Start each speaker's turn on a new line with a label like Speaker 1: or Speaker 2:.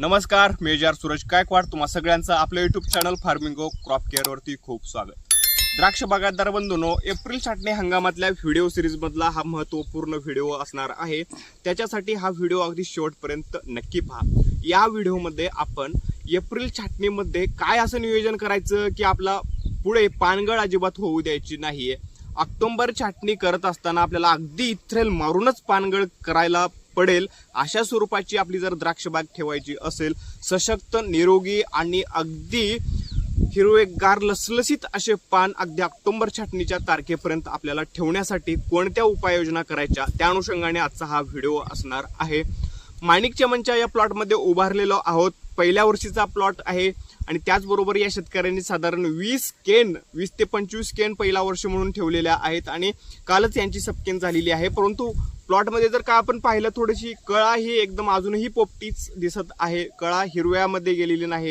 Speaker 1: नमस्कार मेजर सूरज गायकवाड. तुम्हा सगळ्यांचं आपलं युट्यूब चॅनल फार्मिंगो क्रॉप केअरवरती खूप स्वागत. द्राक्ष बागायतदार बंधूनो एप्रिल छाटणी हंगामातल्या व्हिडिओ सिरीजमधला हा महत्त्वपूर्ण व्हिडिओ असणार आहे. त्याच्यासाठी हा व्हिडिओ अगदी शेवटपर्यंत नक्की पहा. या व्हिडिओमध्ये आपण एप्रिल छाटणीमध्ये काय असं नियोजन करायचं की आपला पुढे पानगळ अजिबात होऊ द्यायची नाही ऑक्टोंबर छाटणी करत असताना आपल्याला अगदी इथ्रेल मारूनच पानगळ करायला पडेल अशा स्वरूपाची आपली जर द्राक्ष बाग ठेवायची असेल सशक्त निरोगी आणि अगदी हिरवेगार लसलसीत असे पान अगदी ऑक्टोंबर छाटणीच्या तारखेपर्यंत आपल्याला ठेवण्यासाठी कोणत्या उपाययोजना करायच्या त्या अनुषंगाने आजचा हा व्हिडिओ असणार आहे. माणिक चमनच्या या प्लॉटमध्ये उभारलेलो आहोत. पहिल्या वर्षीचा प्लॉट आहे आणि त्याचबरोबर या शेतकऱ्यांनी साधारण वीस केन वीस ते पंचवीस केन पहिला वर्ष म्हणून ठेवलेल्या आहेत आणि कालच यांची सपकेन झालेली आहे. परंतु प्लॉटमध्ये जर का आपण पाहिलं थोडीशी कळा ही एकदम अजूनही पोपटीच दिसत आहे. कळा हिरव्यामध्ये गेलेली नाही.